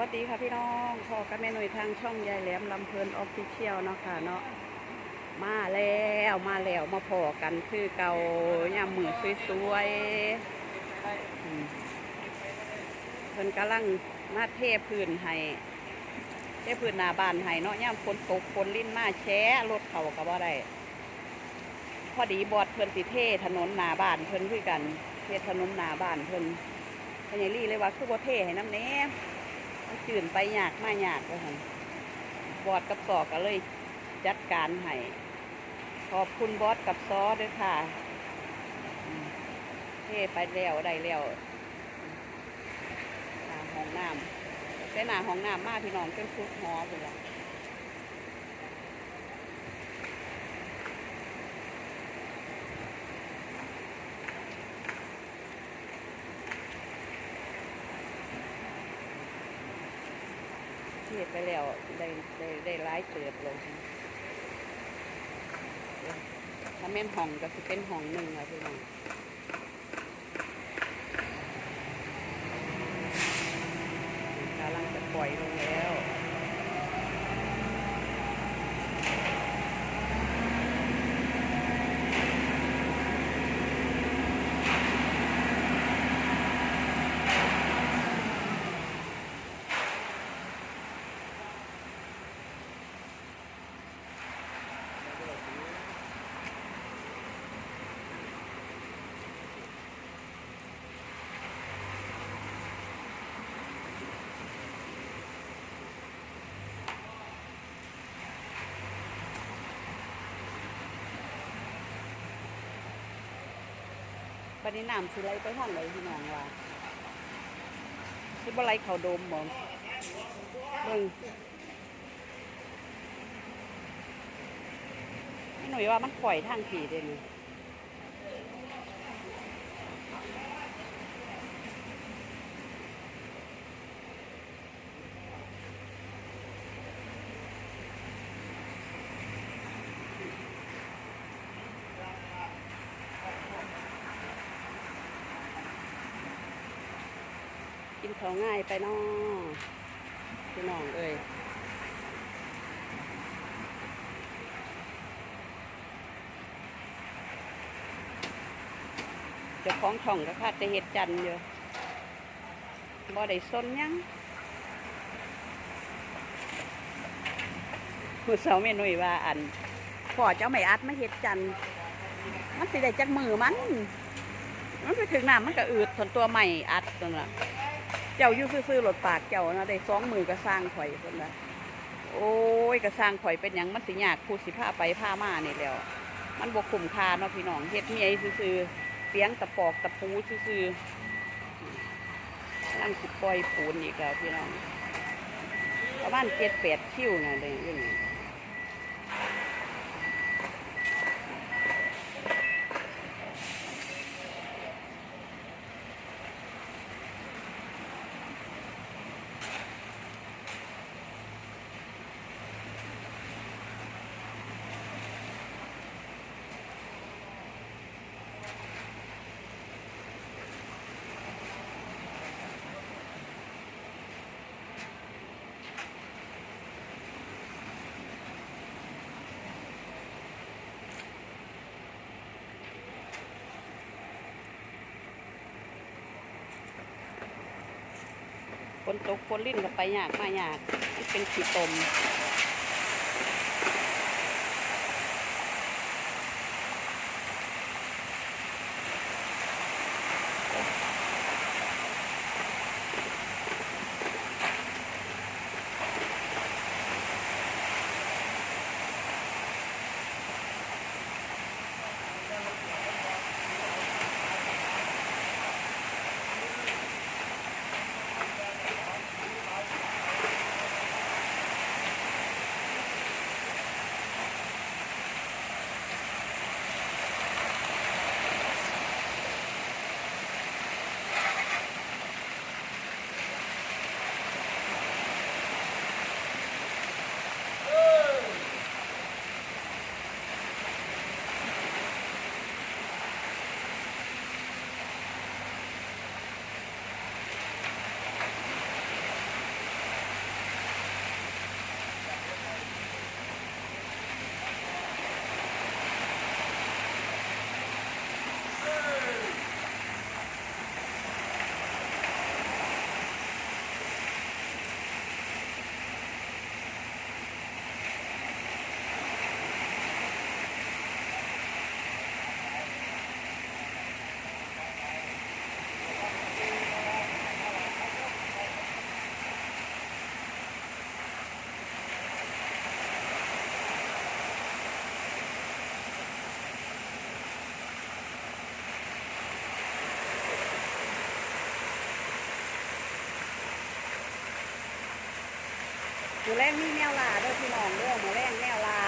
วัสดีค่ะพี่น้องพอกับแม่หน่วยทางช่องยายแหลมลำเพลินออฟฟิเชียลเนาะค่ะเนาะมาแล้วมาแล้วมาพอกันคือเก่าย่ามมือสวยๆเพิ่นกำลังมาเทพื้นให้เทพื้นนาบานให้เนาะย่ามฝนตกฝนลิ้นมาแช่รถเขาก็บ่ได้พอดีบอดเพิ่นสิเทถนนนาบานเพิ่นคือกันเทถนนนาบานเพิ่นพญาลี่เลยว่าคือบ่เทให้น้ำแน่ มันจื่นไปยากมายากเลยค่ะบอดกับสอก็เลยจัดการให้ขอบคุณบอสกับซอด้วยค่ะเท่ไปแล้วได้แล้วห้องน้ำไปหน้าห้องน้ำมาพี่น้องเป็นชุดหอเลยล่ะ ไปแล้วได้ได้ได้ร้ายเติบลงถ้าแม่นห้องก็คือเป็นห้องหนึ่งอะพี่น้องกำลังจะปล่อยลงแล้ว บันนี้น้ำสิไหลไปทางไหนพี่น้องว่าสิบ่ไหลเขาโดมบ่เบิ่งนี่หน่อยว่ามันปล่อยทางผีเด้นี่ เขาง่ายไปนาะพี่น้องเอ้ยเจ้าของช่องก็คาดจะเห็ดจันทร์อยู่บ่ได้สนยังมือเสาวเมนุ่ยว่าอันพ่อเจ้าไม่อัดไมาเห็ดจันทร์มันสิได้จักมือมัน มันไปถึงน้ำมันก็อืดทนตัวใหม่อัดนั่นแหละ เจ้าอยู่ซื่อๆรถปากเจ้านะได้สองมือก็สร้างข่อยคนละโอ้ยก็สร้างข่อยเป็นอย่างมันสิยากผู้สิผ้าไปผ้ามานี่แล้ว มันบกคุ้มคาเนาะพี่น้องเฮ็ดเมียซื่อๆเปียงตะปอกตะปูซื่อๆนั่งสิปล่อยปูนอีกแล้วพี่น้องประมาณเจ็ดแปดคิวนะเลยอยู่นี่ ฝนตกฝนลิ้นก็ไปยากมายากที่เป็นขี้ตม มือแรงมีแมวลาเด้อพี่น้องเด้อมือแรงแมวลา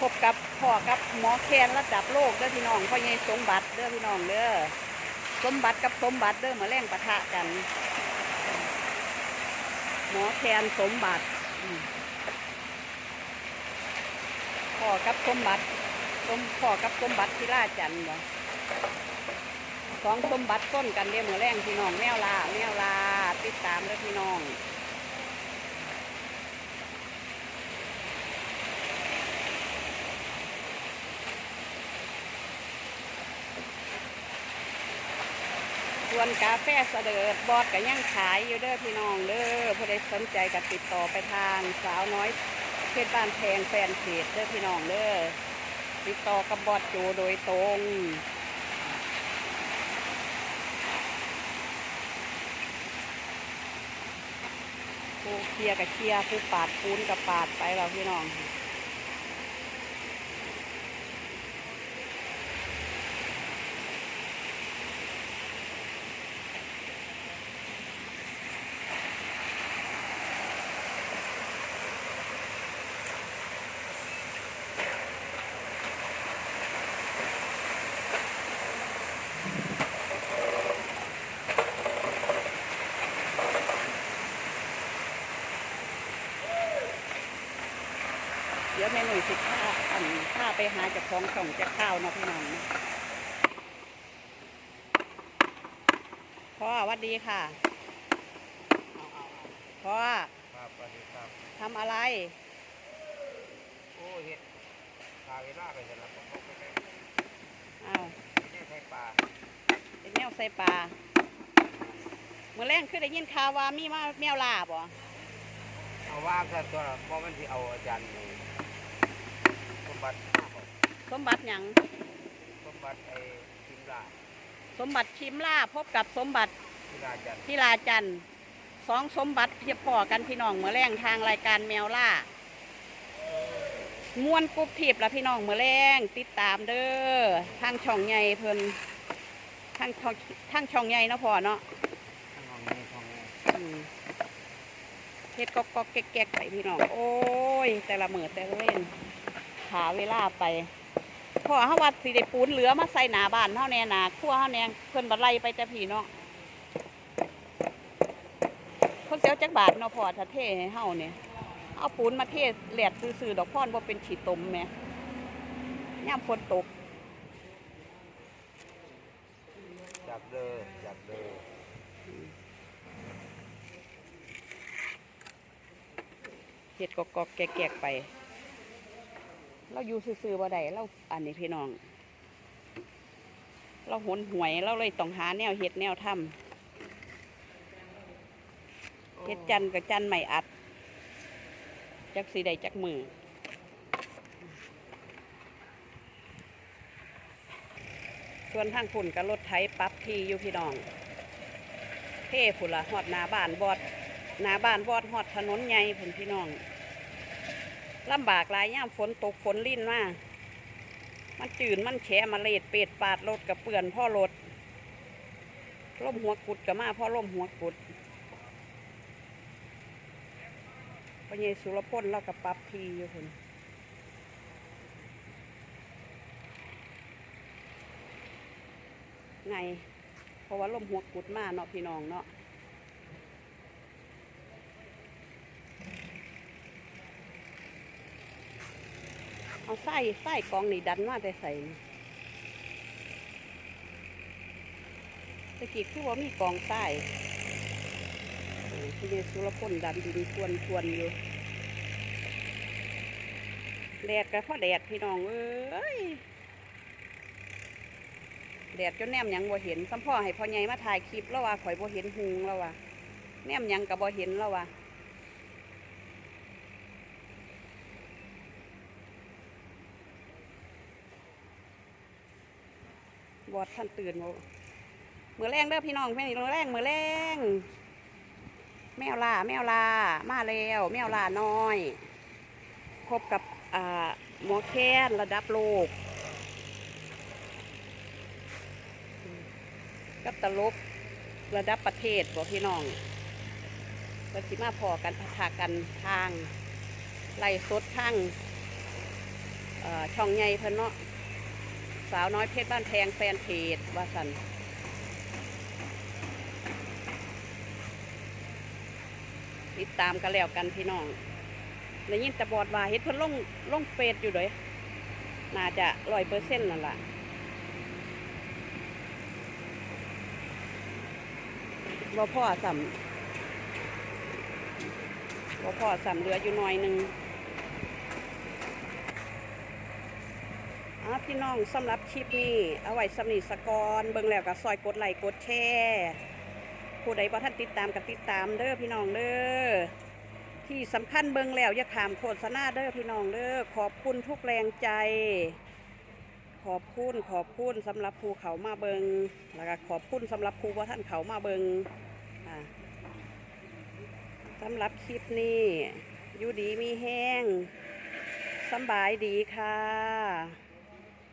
พบกับพ่อกับหมอแคนระดับโลกเด้อพี่น้องพ่อใหญ่สมบัติเด้อพี่น้องเด้อสมบัติกับสมบัติเด้อมือแรงปะทะกัน หมอแคนสมบัติพ่อกับสมบัติสมพ่อกับสมบัติที่ล่าจันบ่สองสมบัติต้นกันเด้อมือแรงพี่น้องแมวลาแมวลา ติดตามเด้อพี่น้องส่วนกาแฟเสดิร์ดบอดก็ยังขายอยู่เด้อพี่น้องเด้อผู้ใดสนใจก็ติดต่อไปทางสาวน้อยเพชรบ้านแพงแฟนเพจเด้อพี่น้องเด้อติดต่อกับบอดโจโดยตรง เคลียกับเคลียผู้ปาดปูนกับปาดไปเราพี่น้อง ม่หนุ่ยสิข้าอันข้าไปหาเจากของส่องจากข้าวเนาะพี่น้องเนาะพ่อหวัดดีค่ะพ่อครับสวัสดีครับทำอะไร โอ้เห็ดปลาเวลาไปเห็นแล้วก็เขาไปได้อ้าวไม่ได้ใช้ปลาเป็นแมวใส่ปลาเมื่อแรงคือได้ยินข่าวว่ามีมาแมวลาบ่เอาว่างซะตัวเพราะมันที่เอาอาจารย์นี่สม บัติห้าบอกสมบัติหยังสมบัติไอ้ทิมลาสมบัติชิมล่าพบกับสมบัติทิลาอาจารย์พิลาจันทร์สองสมบัติเทียบพอกันพี่น้องเมื่อแรงทางรายการแมวล่ามวนกรุบทิบละพี่น้องเมื่อแรงติดตามเด้อทางช่องใหญ่เพิ่นทางช่องทางช่องใหญ่เนาะพอเนาะทั้งห้องนี้ห้องนี้อืมเฮ็ดก็ก็แก๊กๆไปพี่น้องโอ้ย แต่ละมือแต่ละเล่น หาเวลาไปพ่อเฮาว่าสิได้ปูนเหลือมาใส่หน้าบ้านเฮาแน่หนาครัวเฮาแน่เพิ่นบ่ไล่ไปแต่พี่เนาะเพิ่นเสียวจักบาทเนาะพ่อถ้าเทให้เฮาเนี่ยเอาปูนมาเทแหลกซื่อๆดอกพรบ่เป็นฉีดตมแหม่ยามฝนตกจับเลยจับเลยเฮ็ดกอกๆแกกๆไป เราอยู่ซื่อๆบ่ได้เราอันนี้พี่น้อง เราหนหวยเราเลยต้องหาแนวเฮ็ดแนวทำเฮ็ดจันกับจันทร์ไม่อัด จักสีใดจักมือส่วนทางฝุ่นกับรถไถปรั๊บทีอยู่พี่น้องเท่ผุนละหอดนาบ้านบอดนาบ้านบอดหอดถนนใหญ่ผุนพี่น้อง ลำบากหลายย่ามฝนตกฝนลิ่นมามันจืดมันแฉะมาเลดเป็ดปาดรถกับเปื่อนพ่อรถล่มหัวกุดกับมาพ่อล่มหัวกุดพญายสุรพลเรากับปั๊บทีอยู่ผุนไง เพราะว่าลมหัวกุดมาเนาะพี่น้องเนาะ เอาไส้ไส้กองนี่ดันมาแต่ใส่ตะกี้คือว่ามีกองไส้เออพี่ยสุรพลดันดินทวนทวนอยู่แดดกับพ่อแดดพี่น้องเอ้ยแดดจนแนมยังบ่เห็นสัมพ่อให้พ่อใหญ่มาถ่ายคลิปแล้วว่าข่อยบ่เห็นหุงแล้วว่าแนมยังก็บ่เห็นแล้วว่า บอดท่านตื่นบ่มือแรงเด้อพี่น้องแม่นี่มือแรงมือแรงแมวลาแมวลามาแล้วแมวลาน้อย พบกับอ่าหมอแค้นระดับโลก กับตลกระดับประเทศบอกพี่น้องก็สิมาพอกันปะทะกันทางไล่สดทางช่องใหญ่เพิ่นเนาะ สาวน้อยเพชรบ้านแพงแฟนเพจว่าสันติดตามกันแล้วกันพี่น้องได้ยินแต่บอดว่าเฮ็ดเพิ่นลงลงเฟซอยู่เลยน่าจะร้อยเปอร์เซ็นต์นั่นละบ่พ่อสัมบ่พ่อสัมเหลืออยู่หน่อยหนึ่ง อะพี่น้องสำหรับคลิปนี้ เอาไว้สำนีสกอนเบิ่งแล้วก็ซอยกดไลค์กดแชร์ผู้ใดบ่ท่านติดตามก็ติดตามเด้อพี่น้องเด้อที่สำคัญเบิ่งแล้วอย่าขามโฆษณาเด้อพี่น้องเด้อขอบคุณทุกแรงใจ ขอบคุณขอบคุณสำหรับภูเขามาเบิงแล้วก็ขอบคุณสำหรับภูว่าท่านเขามาเบิงอ่าสำหรับคลิปนี้อยู่ดีมีแห้งสบายดีค่ะ